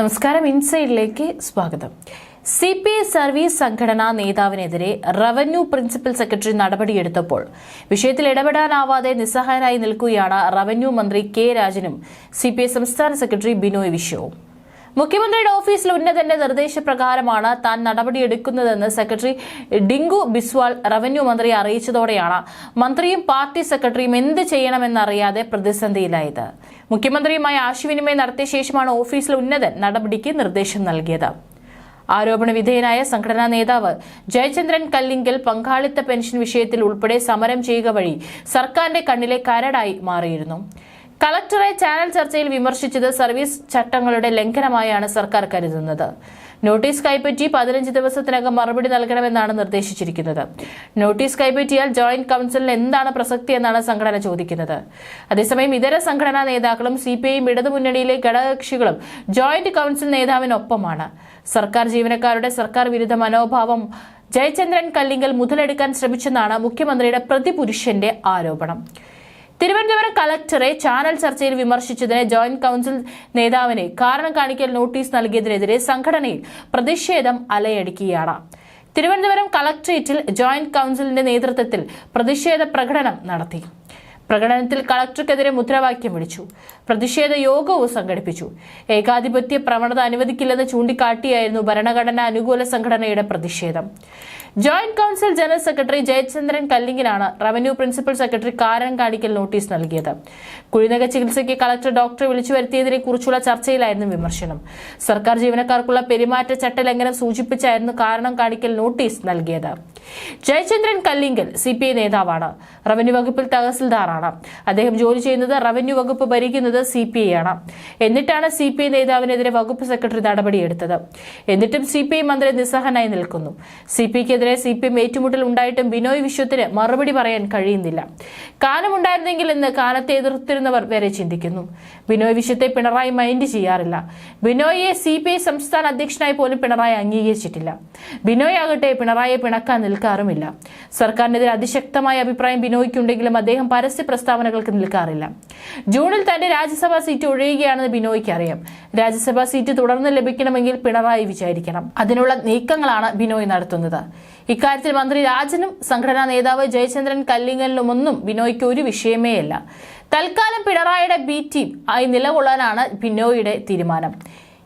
നമസ്കാരം. ഇൻസൈഡിലേക്ക് സ്വാഗതം. C P I service സംഘടനാ നേതാവിനെതിരെ റവന്യൂ പ്രിൻസിപ്പൽ സെക്രട്ടറി നടപടിയെടുത്തപ്പോൾ വിഷയത്തിൽ ഇടപെടാനാവാതെ നിസ്സഹായനായി നിൽക്കുകയാണ് റവന്യൂ മന്ത്രി കെ രാജനും സി സംസ്ഥാന സെക്രട്ടറി ബിനോയ് വിശ്വവും. മുഖ്യമന്ത്രിയുടെ ഓഫീസിൽ ഉന്നതന്റെ നിർദ്ദേശപ്രകാരമാണ് താൻ നടപടിയെടുക്കുന്നതെന്ന് സെക്രട്ടറി ഡിങ്കു ബിസ്വാൾ റവന്യൂ മന്ത്രിയെ അറിയിച്ചതോടെയാണ്. മന്ത്രിയും പാർട്ടി സെക്രട്ടറിയും എന്ത് ചെയ്യണമെന്നറിയാതെ പ്രതിസന്ധിയിലായത്. മുഖ്യമന്ത്രിയുമായി ആശയവിനിമയം നടത്തിയ ശേഷമാണ് ഓഫീസിൽ ഉന്നതൻ നടപടിക്ക് നിർദ്ദേശം നൽകിയത്. ആരോപണ വിധേയനായ സംഘടനാ നേതാവ് ജയചന്ദ്രൻ കല്ലിങ്കൽ പങ്കാളിത്ത പെൻഷൻ വിഷയത്തിൽ ഉൾപ്പെടെ സമരം ചെയ്യുക വഴി സർക്കാരിന്റെ കണ്ണിലെ കരടായി മാറിയിരുന്നു. കളക്ടറെ ചാനൽ ചർച്ചയിൽ വിമർശിച്ചത് സർവീസ് ചട്ടങ്ങളുടെ ലംഘനമായാണ് സർക്കാർ കരുതുന്നത്. നോട്ടീസ് കൈപ്പറ്റി പതിനഞ്ച് ദിവസത്തിനകം മറുപടി നൽകണമെന്നാണ് നിർദ്ദേശിച്ചിരിക്കുന്നത്. നോട്ടീസ് കൈപ്പറ്റിയാൽ ജോയിന്റ് കൌൺസിലിന് എന്താണ് പ്രസക്തി എന്നാണ് സംഘടന ചോദിക്കുന്നത്. അതേസമയം ഇതര സംഘടനാ നേതാക്കളും സി പി ഐയും ഇടതുമുന്നണിയിലെ ഘടകകക്ഷികളും ജോയിന്റ് കൌൺസിൽ നേതാവിനൊപ്പമാണ്. സർക്കാർ ജീവനക്കാരുടെ സർക്കാർ വിരുദ്ധ മനോഭാവം ജയചന്ദ്രൻ കല്ലിങ്കൽ മുതലെടുക്കാൻ ശ്രമിച്ചെന്നാണ് മുഖ്യമന്ത്രിയുടെ പ്രതിപുരുഷന്റെ ആരോപണം. തിരുവനന്തപുരം കളക്ടറെ ചാനൽ ചർച്ചയിൽ വിമർശിച്ചതിന് ജോയിന്റ് കൌൺസിൽ നേതാവിനെ കാരണം കാണിക്കൽ നോട്ടീസ് നൽകിയതിനെതിരെ സംഘടനയിൽ പ്രതിഷേധം അലയടിക്കുകയാണ്. തിരുവനന്തപുരം കളക്ടറേറ്റിൽ ജോയിന്റ് കൌൺസിലിന്റെ നേതൃത്വത്തിൽ പ്രതിഷേധ പ്രകടനം നടത്തി. പ്രകടനത്തിൽ കളക്ടർക്കെതിരെ മുദ്രാവാക്യം വിളിച്ചു. പ്രതിഷേധ യോഗവും സംഘടിപ്പിച്ചു. ഏകാധിപത്യ പ്രവണത അനുവദിക്കില്ലെന്ന് ചൂണ്ടിക്കാട്ടിയായിരുന്നു ഭരണഘടനാ അനുകൂല സംഘടനയുടെ പ്രതിഷേധം. Joint council general secretary Jayachandran കല്ലിങ്ങിനാണ് revenue principal secretary കാരണം കാണിക്കൽ നോട്ടീസ് നൽകിയത്. കുഴിനക ചികിത്സയ്ക്ക് കളക്ടർ ഡോക്ടറെ വിളിച്ചു വരുത്തിയതിനെ കുറിച്ചുള്ള ചർച്ചയിലായിരുന്നു വിമർശനം. സർക്കാർ ജീവനക്കാർക്കുള്ള പെരുമാറ്റ ചട്ടലംഘനം സൂചിപ്പിച്ചായിരുന്നു കാരണം കാണിക്കൽ നോട്ടീസ് നൽകിയത്. ജയചന്ദ്രൻ കല്ലിങ്കൽ സി നേതാവാണ്. റവന്യൂ വകുപ്പിൽ തഹസിൽദാറാണ്. അദ്ദേഹം ജോലി ചെയ്യുന്നത് റവന്യൂ വകുപ്പ് ഭരിക്കുന്നത് സി പി ഐ ആണ്. എന്നിട്ടാണ് സി പി ഐ നേതാവിനെതിരെ വകുപ്പ് സെക്രട്ടറി നടപടിയെടുത്തത്. എന്നിട്ടും സി പി ഐ മന്ത്രി നിസ്സഹനായി നിൽക്കുന്നു. സി പി ഐക്കെതിരെ സി പി എം ഏറ്റുമുട്ടൽ ഉണ്ടായിട്ടും ബിനോയ് വിശ്വത്തിന് മറുപടി പറയാൻ കഴിയുന്നില്ല. കാലമുണ്ടായിരുന്നെങ്കിൽ എന്ന് കാലത്തെ എതിർത്തിരുന്നവർ വരെ ചിന്തിക്കുന്നു. ബിനോയ് വിഷയത്തെ പിണറായി മൈൻഡ് ചെയ്യാറില്ല. ബിനോയിയെ സി പി ഐ സംസ്ഥാന അധ്യക്ഷനായി പോലും പിണറായി അംഗീകരിച്ചിട്ടില്ല. ബിനോയ് ആകട്ടെ പിണറായിയെ പിണക്കാൻ നിൽക്കാറുമില്ല. സർക്കാരിനെതിരെ അതിശക്തമായ അഭിപ്രായം ബിനോയ്ക്കുണ്ടെങ്കിലും അദ്ദേഹം പരസ്യ പ്രസ്താവനകൾക്ക് നിൽക്കാറില്ല. ജൂണിൽ തന്റെ രാജ്യസഭാ സീറ്റ് ഒഴിയുകയാണെന്ന് ബിനോയ്ക്ക് അറിയാം. രാജ്യസഭാ സീറ്റ് തുടർന്ന് ലഭിക്കണമെങ്കിൽ പിണറായി വിചാരിക്കണം. അതിനുള്ള നീക്കങ്ങളാണ് ബിനോയ് നടത്തുന്നത്. ഇക്കാര്യത്തിൽ മന്ത്രി രാജനും സംഘടനാ നേതാവ് ജയചന്ദ്രൻ കല്ലിങ്ങലിനുമൊന്നും ബിനോയ്ക്ക് ഒരു വിഷയമേയല്ല. തൽക്കാലം പിണറായിയുടെ ബി ടീം ആയി നിലകൊള്ളാനാണ് ബിനോയിയുടെ തീരുമാനം.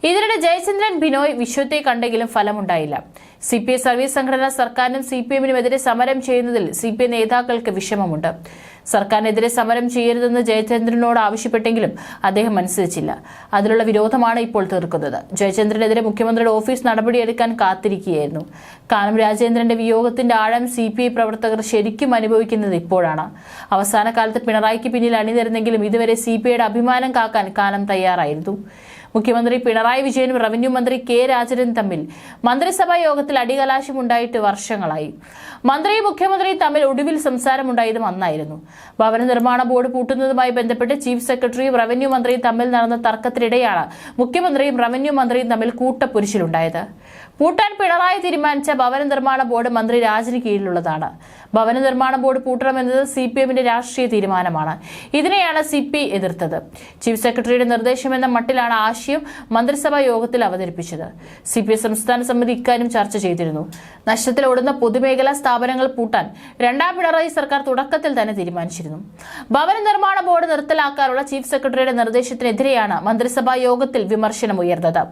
ഇതിനിടെ ജയചന്ദ്രൻ ബിനോയ് വിശ്വത്തെ കണ്ടെങ്കിലും ഫലമുണ്ടായില്ല. സി പി ഐ സർവീസ് സംഘടന സർക്കാരിനും സി പി എമ്മിനുമെതിരെ സമരം ചെയ്യുന്നതിൽ സി പി ഐ നേതാക്കൾക്ക് വിഷമമുണ്ട്. സർക്കാരിനെതിരെ സമരം ചെയ്യരുതെന്ന് ജയചന്ദ്രനോട് ആവശ്യപ്പെട്ടെങ്കിലും അദ്ദേഹം അനുസരിച്ചില്ല. അതിലുള്ള വിരോധമാണ് ഇപ്പോൾ തീർക്കുന്നത്. ജയചന്ദ്രനെതിരെ മുഖ്യമന്ത്രിയുടെ ഓഫീസ് നടപടിയെടുക്കാൻ കാത്തിരിക്കുകയായിരുന്നു. കാനം രാജേന്ദ്രന്റെ വിയോഗത്തിന്റെ ആഴം സി പി ഐ പ്രവർത്തകർ ശരിക്കും അനുഭവിക്കുന്നത് ഇപ്പോഴാണ്. അവസാന കാലത്ത് പിണറായിക്ക് പിന്നിൽ അണിനിരുന്നെങ്കിലും ഇതുവരെ സി പി ഐയുടെ അഭിമാനം കാക്കാൻ കാനം തയ്യാറായിരുന്നു. മുഖ്യമന്ത്രി പിണറായി വിജയനും റവന്യൂ മന്ത്രി കെ രാജനും തമ്മിൽ മന്ത്രിസഭാ യോഗത്തിൽ അടികലാശമുണ്ടായിട്ട് വർഷങ്ങളായി. മന്ത്രിയും മുഖ്യമന്ത്രിയും തമ്മിൽ ഒടുവിൽ സംസാരമുണ്ടായതും അന്നായിരുന്നു ഭവന നിർമ്മാണ ബോർഡ് പൂട്ടുന്നതുമായി ബന്ധപ്പെട്ട് ചീഫ് സെക്രട്ടറിയും റവന്യൂ മന്ത്രിയും തമ്മിൽ നടന്ന തർക്കത്തിനിടെയാണ് മുഖ്യമന്ത്രിയും റവന്യൂ മന്ത്രിയും തമ്മിൽ കൂട്ടപ്പൊരിച്ചിലുണ്ടായത്. പൂട്ടാൻ പിണറായി തീരുമാനിച്ച ഭവന നിർമ്മാണ ബോർഡ് മന്ത്രി രാജിന് കീഴിലുള്ളതാണ്. ഭവന നിർമ്മാണ ബോർഡ് പൂട്ടണമെന്നത് സി പി എമ്മിന്റെ രാഷ്ട്രീയ തീരുമാനമാണ്. ഇതിനെയാണ് സി പി എതിർത്തത്. ചീഫ് സെക്രട്ടറിയുടെ നിർദ്ദേശമെന്ന മട്ടിലാണ് ആശയം മന്ത്രിസഭാ യോഗത്തിൽ അവതരിപ്പിച്ചത്. സി പി സംസ്ഥാന സമിതി ഇക്കാര്യം ചർച്ച ചെയ്തിരുന്നു. നഷ്ടത്തിലോടുന്ന പൊതുമേഖലാ സ്ഥാപനങ്ങൾ പൂട്ടാൻ രണ്ടാം പിണറായി സർക്കാർ തുടക്കത്തിൽ തന്നെ തീരുമാനിച്ചിരുന്നു. ഭവന നിർമ്മാണ ബോർഡ് നിർത്തലാക്കാനുള്ള ചീഫ് സെക്രട്ടറിയുടെ നിർദ്ദേശത്തിനെതിരെയാണ് മന്ത്രിസഭാ യോഗത്തിൽ വിമർശനം ഉയർന്നത്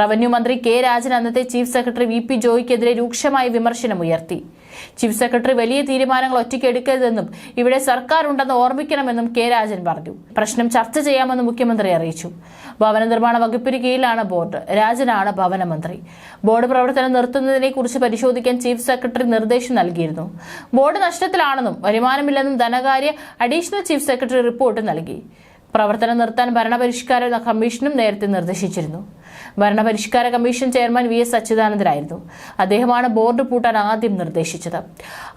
റവന്യൂ മന്ത്രി കെ രാജൻ അന്നത്തെ ചീഫ് സെക്രട്ടറി വി പി ജോയിക്കെതിരെ രൂക്ഷമായ വിമർശനമുയർത്തി ചീഫ് സെക്രട്ടറി വലിയ തീരുമാനങ്ങൾ ഒറ്റയ്ക്ക് എടുക്കരുതെന്നും ഇവിടെ സർക്കാർ ഉണ്ടെന്ന് ഓർമ്മിക്കണമെന്നും കെ രാജൻ പറഞ്ഞു. പ്രശ്നം ചർച്ച ചെയ്യാമെന്ന് മുഖ്യമന്ത്രി അറിയിച്ചു. ഭവന നിർമ്മാണ വകുപ്പിന് കീഴിലാണ് ബോർഡ്. രാജനാണ് ഭവനമന്ത്രി. ബോർഡ് പ്രവർത്തനം നിർത്തുന്നതിനെ കുറിച്ച് പരിശോധിക്കാൻ ചീഫ് സെക്രട്ടറി നിർദ്ദേശം നൽകിയിരുന്നു. ബോർഡ് നഷ്ടത്തിലാണെന്നും വരുമാനമില്ലെന്നും ധനകാര്യ അഡീഷണൽ ചീഫ് സെക്രട്ടറി റിപ്പോർട്ട് നൽകി. പ്രവർത്തനം നിർത്താൻ ഭരണപരിഷ്കാര കമ്മീഷനും നേരത്തെ നിർദ്ദേശിച്ചിരുന്നു. ഭരണപരിഷ്കാര കമ്മീഷൻ ചെയർമാൻ വി എസ് അച്യുതാനന്ദനായിരുന്നു അദ്ദേഹമാണ് ബോർഡ് പൂട്ടാൻ ആദ്യം നിർദ്ദേശിച്ചത്.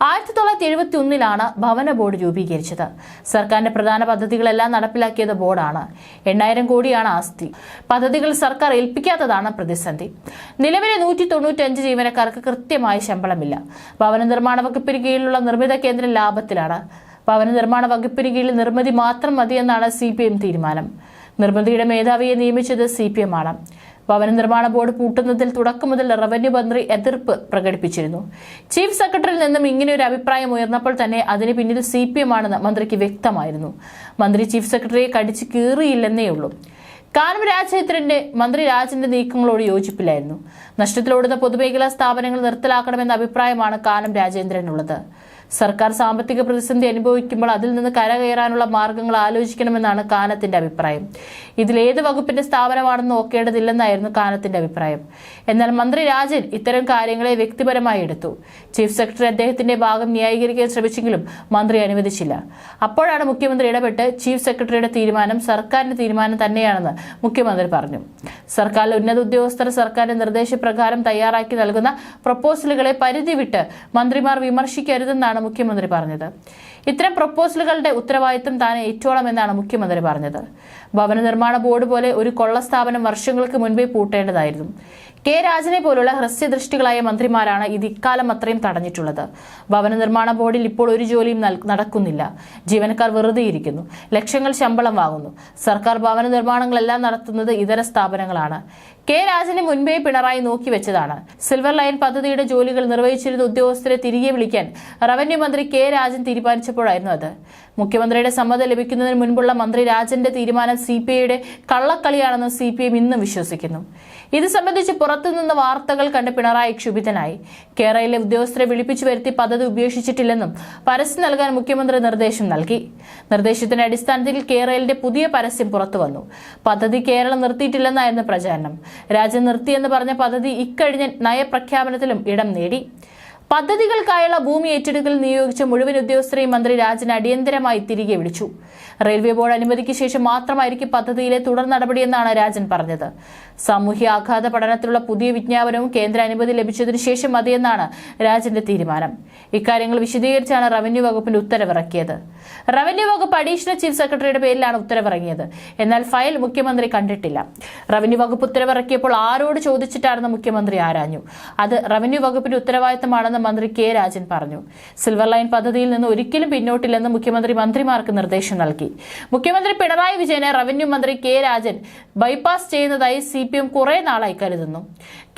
ആയിരത്തി തൊള്ളായിരത്തി എഴുപത്തി ഒന്നിലാണ് ഭവന ബോർഡ് രൂപീകരിച്ചത്. സർക്കാരിന്റെ പ്രധാന പദ്ധതികളെല്ലാം നടപ്പിലാക്കിയത് ബോർഡാണ്. എണ്ണായിരം കോടിയാണ് ആസ്തി. പദ്ധതികൾ സർക്കാർ ഏൽപ്പിക്കാത്തതാണ് പ്രതിസന്ധി. നിലവിലെ നൂറ്റി തൊണ്ണൂറ്റഞ്ച് ജീവനക്കാർക്ക് കൃത്യമായ ശമ്പളമില്ല. ഭവന നിർമ്മാണ വകുപ്പിന് കീഴിലുള്ള നിർമ്മിത കേന്ദ്രം ലാഭത്തിലാണ്. ഭവന നിർമ്മാണ വകുപ്പിന് കീഴിൽ നിർമ്മിതി മാത്രം മതിയെന്നാണ് സി പി എം തീരുമാനം. നിർമ്മിതിയുടെ മേധാവിയെ നിയമിച്ചത് സി പി എം ആണ്. ഭവന നിർമ്മാണ ബോർഡ് പൂട്ടുന്നതിൽ തുടക്കം മുതൽ റവന്യൂ മന്ത്രി എതിർപ്പ് പ്രകടിപ്പിച്ചിരുന്നു. ചീഫ് സെക്രട്ടറിയിൽ നിന്നും ഇങ്ങനെ ഒരു അഭിപ്രായം ഉയർന്നപ്പോൾ തന്നെ അതിന് പിന്നിൽ സി പി എം ആണെന്ന് മന്ത്രിക്ക് വ്യക്തമായിരുന്നു. മന്ത്രി ചീഫ് സെക്രട്ടറിയെ കടിച്ചു കീറിയില്ലെന്നേ ഉള്ളൂ. കാനം രാജേന്ദ്രന്റെ മന്ത്രി രാജന്റെ നീക്കങ്ങളോട് യോജിപ്പില്ലായിരുന്നു. നഷ്ടത്തിലോടുന്ന പൊതുമേഖലാ സ്ഥാപനങ്ങൾ നിർത്തലാക്കണമെന്ന അഭിപ്രായമാണ് കാനം രാജേന്ദ്രനുള്ളത്. സർക്കാർ സാമ്പത്തിക പ്രതിസന്ധി അനുഭവിക്കുമ്പോൾ അതിൽ നിന്ന് കരകയറാനുള്ള മാർഗങ്ങൾ ആലോചിക്കണമെന്നാണ് കാനത്തിന്റെ അഭിപ്രായം. ഇതിൽ ഏത് വകുപ്പിന്റെ സ്ഥാപനമാണെന്ന് നോക്കേണ്ടതില്ലെന്നായിരുന്നു കാനത്തിന്റെ അഭിപ്രായം. എന്നാൽ മന്ത്രി രാജൻ ഇത്തരം കാര്യങ്ങളെ വ്യക്തിപരമായി എടുത്തു. ചീഫ് സെക്രട്ടറി അദ്ദേഹത്തിന്റെ ഭാഗം ന്യായീകരിക്കാൻ ശ്രമിച്ചെങ്കിലും മന്ത്രി അനുവദിച്ചില്ല. അപ്പോഴാണ് മുഖ്യമന്ത്രി ഇടപെട്ട് ചീഫ് സെക്രട്ടറിയുടെ തീരുമാനം സർക്കാരിന്റെ തീരുമാനം തന്നെയാണെന്ന് മുഖ്യമന്ത്രി പറഞ്ഞു. സർക്കാരിലെ ഉന്നത ഉദ്യോഗസ്ഥർ സർക്കാരിന്റെ നിർദ്ദേശപ്രകാരം തയ്യാറാക്കി നൽകുന്ന പ്രപ്പോസലുകളെ പരിധി വിട്ട് മന്ത്രിമാർ വിമർശിക്കരുതെന്നാണ് മുഖ്യമന്ത്രി പറഞ്ഞത്. ഇത്തരം പ്രപ്പോസലുകളുടെ ഉത്തരവാദിത്തം താൻ ഏറ്റോളമെന്നാണ് മുഖ്യമന്ത്രി പറഞ്ഞത്. ഭവന നിർമ്മാണ ബോർഡ് പോലെ ഒരു കൊള്ള സ്ഥാപനം വർഷങ്ങൾക്ക് മുൻപേ പൂട്ടേണ്ടതായിരുന്നു. കെ രാജനെ പോലുള്ള ഹ്രസ്യദൃഷ്ടികളായ മന്ത്രിമാരാണ് ഇത് ഇക്കാലം അത്രയും തടഞ്ഞിട്ടുള്ളത്. ഭവന നിർമ്മാണ ബോർഡിൽ ഇപ്പോൾ ഒരു ജോലിയും നടക്കുന്നില്ല. ജീവനക്കാർ വെറുതെ ഇരിക്കുന്നു. ലക്ഷങ്ങൾ ശമ്പളം വാങ്ങുന്നു. സർക്കാർ ഭവന നിർമ്മാണങ്ങളെല്ലാം നടത്തുന്നത് ഇതര സ്ഥാപനങ്ങളാണ്. കെ രാജനെ മുൻപേ പിണറായി നോക്കി വെച്ചതാണ്. സിൽവർ ലൈൻ പദ്ധതിയുടെ ജോലികൾ നിർവഹിച്ചിരുന്ന ഉദ്യോഗസ്ഥരെ തിരികെ വിളിക്കാൻ റവന്യൂ മന്ത്രി കെ രാജൻ തീരുമാനിച്ചപ്പോഴായിരുന്നു അത്. മുഖ്യമന്ത്രിയുടെ സമ്മതം ലഭിക്കുന്നതിന് മുൻപുള്ള മന്ത്രി രാജന്റെ തീരുമാനം സി പി ഐയുടെ കള്ളക്കളിയാണെന്ന് സി പി എം ഇന്നും വിശ്വസിക്കുന്നു. ഇത് സംബന്ധിച്ച് പുറത്തുനിന്ന് വാർത്തകൾ കണ്ട് പിണറായി ക്ഷുഭിതനായി. കേരളയിലെ ഉദ്യോഗസ്ഥരെ വിളിപ്പിച്ചു വരുത്തി പദ്ധതി ഉപേക്ഷിച്ചിട്ടില്ലെന്നും പരസ്യം നൽകാൻ മുഖ്യമന്ത്രി നിർദ്ദേശം നൽകി. നിർദ്ദേശത്തിന്റെ അടിസ്ഥാനത്തിൽ കേരളയിലെ പുതിയ പരസ്യം പുറത്തുവന്നു. പദ്ധതി കേരളം നിർത്തിയിട്ടില്ലെന്നായിരുന്നു പ്രചാരണം. രാജ്യം നിർത്തിയെന്ന് പറഞ്ഞ പദ്ധതി ഇക്കഴിഞ്ഞ നയപ്രഖ്യാപനത്തിലും ഇടം നേടി. പദ്ധതികൾക്കായുള്ള ഭൂമി ഏറ്റെടുക്കൽ നിയോഗിച്ച മുഴുവൻ ഉദ്യോഗസ്ഥരെയും മന്ത്രി രാജൻ അടിയന്തരമായി തിരികെ വിളിച്ചു. റെയിൽവേ ബോർഡ് അനുമതിക്ക് ശേഷം മാത്രമായിരിക്കും പദ്ധതിയിലെ തുടർ നടപടിയെന്നാണ് രാജൻ പറഞ്ഞത്. സാമൂഹ്യ ആഘാത പഠനത്തിലുള്ള പുതിയ വിജ്ഞാപനവും കേന്ദ്ര അനുമതി ലഭിച്ചതിനു ശേഷം മതിയെന്നാണ് രാജന്റെ തീരുമാനം. ഇക്കാര്യങ്ങൾ വിശദീകരിച്ചാണ് റവന്യൂ വകുപ്പിന്റെ ഉത്തരവിറക്കിയത്. റവന്യൂ വകുപ്പ് അഡീഷണൽ ചീഫ് സെക്രട്ടറിയുടെ പേരിലാണ് ഉത്തരവിറങ്ങിയത്. എന്നാൽ ഫയൽ മുഖ്യമന്ത്രി കണ്ടിട്ടില്ല. റവന്യൂ വകുപ്പ് ഉത്തരവിറക്കിയപ്പോൾ ആരോട് ചോദിച്ചിട്ടാണെന്ന് മുഖ്യമന്ത്രി ആരാഞ്ഞു. അത് റവന്യൂ വകുപ്പിന്റെ ഉത്തരവാദിത്തമാണെന്ന് മന്ത്രി കെ രാജൻ പറഞ്ഞു. സിൽവർ ലൈൻ പദ്ധതിയിൽ നിന്ന് ഒരിക്കലും പിന്നോട്ടില്ലെന്ന് മുഖ്യമന്ത്രി മന്ത്രിമാർക്ക് നിർദ്ദേശം നൽകി. മുഖ്യമന്ത്രി പിണറായി വിജയനെ റവന്യൂ മന്ത്രി കെ രാജൻ ബൈപ്പാസ് ചെയ്യുന്നതായി സി പി എം കുറെ നാളായി കരുതുന്നു.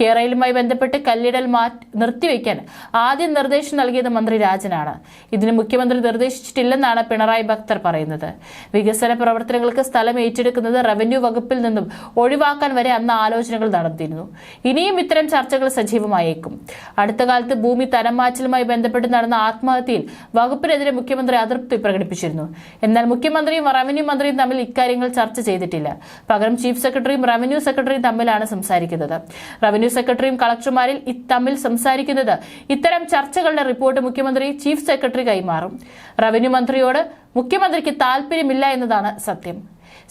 കേരളയിലുമായി ബന്ധപ്പെട്ട് കല്ലിടൽ മാറ്റ് നിർത്തിവെക്കാൻ ആദ്യം നിർദ്ദേശം നൽകിയത് മന്ത്രി രാജനാണ്. ഇതിന് മുഖ്യമന്ത്രി നിർദ്ദേശിച്ചിട്ടില്ലെന്നാണ് പിണറായി ഭക്തർ പറയുന്നത്. വികസന പ്രവർത്തനങ്ങൾക്ക് സ്ഥലം ഏറ്റെടുക്കുന്നത് റവന്യൂ വകുപ്പിൽ നിന്നും ഒഴിവാക്കാൻ വരെ അന്ന് ആലോചനകൾ നടത്തിയിരുന്നു ഇനിയും ഇത്തരം ചർച്ചകൾ സജീവമായേക്കും. അടുത്ത കാലത്ത് ഭൂമി തരം മാറ്റലുമായി ബന്ധപ്പെട്ട് നടന്ന ആത്മഹത്യയിൽ വകുപ്പിനെതിരെ മുഖ്യമന്ത്രി അതൃപ്തി പ്രകടിപ്പിച്ചിരുന്നു. എന്നാൽ മുഖ്യമന്ത്രിയും റവന്യൂ മന്ത്രിയും തമ്മിൽ ഇക്കാര്യങ്ങൾ ചർച്ച ചെയ്തിട്ടില്ല. പകരം ചീഫ് സെക്രട്ടറിയും റവന്യൂ സെക്രട്ടറിയും തമ്മിലാണ് സംസാരിക്കുന്നത്. റവന്യൂ സെക്രട്ടറിയും കളക്ടർമാരിൽ തമ്മിൽ സംസാരിക്കുന്നത് ഇത്തരം ചർച്ചകളുടെ റിപ്പോർട്ട് മുഖ്യമന്ത്രി ചീഫ് സെക്രട്ടറി കൈമാറും. റവന്യൂ മന്ത്രിയോട് മുഖ്യമന്ത്രിക്ക് താല്പര്യമില്ല എന്നതാണ് സത്യം.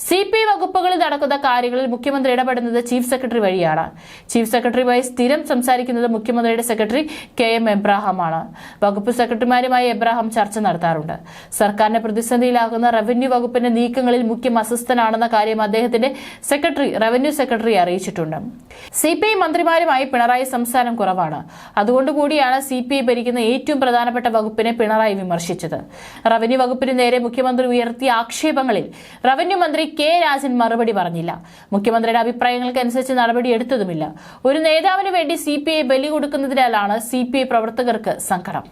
സി പി ഐ വകുപ്പുകളിൽ നടക്കുന്ന കാര്യങ്ങളിൽ മുഖ്യമന്ത്രി ഇടപെടുന്നത് ചീഫ് സെക്രട്ടറി വഴിയാണ്. ചീഫ് സെക്രട്ടറിയുമായി സ്ഥിരം സംസാരിക്കുന്നത് മുഖ്യമന്ത്രിയുടെ സെക്രട്ടറി കെ എം എബ്രാഹാമാണ്. വകുപ്പ് സെക്രട്ടറിമാരുമായി എബ്രാഹാം ചർച്ച നടത്താറുണ്ട്. സർക്കാരിന്റെ പ്രതിസന്ധിയിലാകുന്ന റവന്യൂ വകുപ്പിന്റെ നീക്കങ്ങളിൽ മുഖ്യം അസ്വസ്ഥനാണെന്ന കാര്യം അദ്ദേഹത്തിന്റെ സെക്രട്ടറി റവന്യൂ സെക്രട്ടറി അറിയിച്ചിട്ടുണ്ട്. സി പി ഐ മന്ത്രിമാരുമായി പിണറായി സംസാരം കുറവാണ്. അതുകൊണ്ട് കൂടിയാണ് സി പി ഐ ഭരിക്കുന്ന ഏറ്റവും പ്രധാനപ്പെട്ട വകുപ്പിനെ പിണറായി വിമർശിച്ചത്. റവന്യൂ വകുപ്പിന് നേരെ മുഖ്യമന്ത്രി ഉയർത്തിയ ആക്ഷേപങ്ങളിൽ റവന്യൂ മന്ത്രി കെ രാജൻ മറുപടി പറഞ്ഞില്ല. മുഖ്യമന്ത്രിയുടെ അഭിപ്രായങ്ങൾക്ക് അനുസരിച്ച് നടപടി എടുത്തതുമില്ല. ഒരു നേതാവിന് വേണ്ടി സി പി ഐ ബലി കൊടുക്കുന്നതിനാലാണ് സി പി ഐ പ്രവർത്തകർക്ക് സങ്കടം.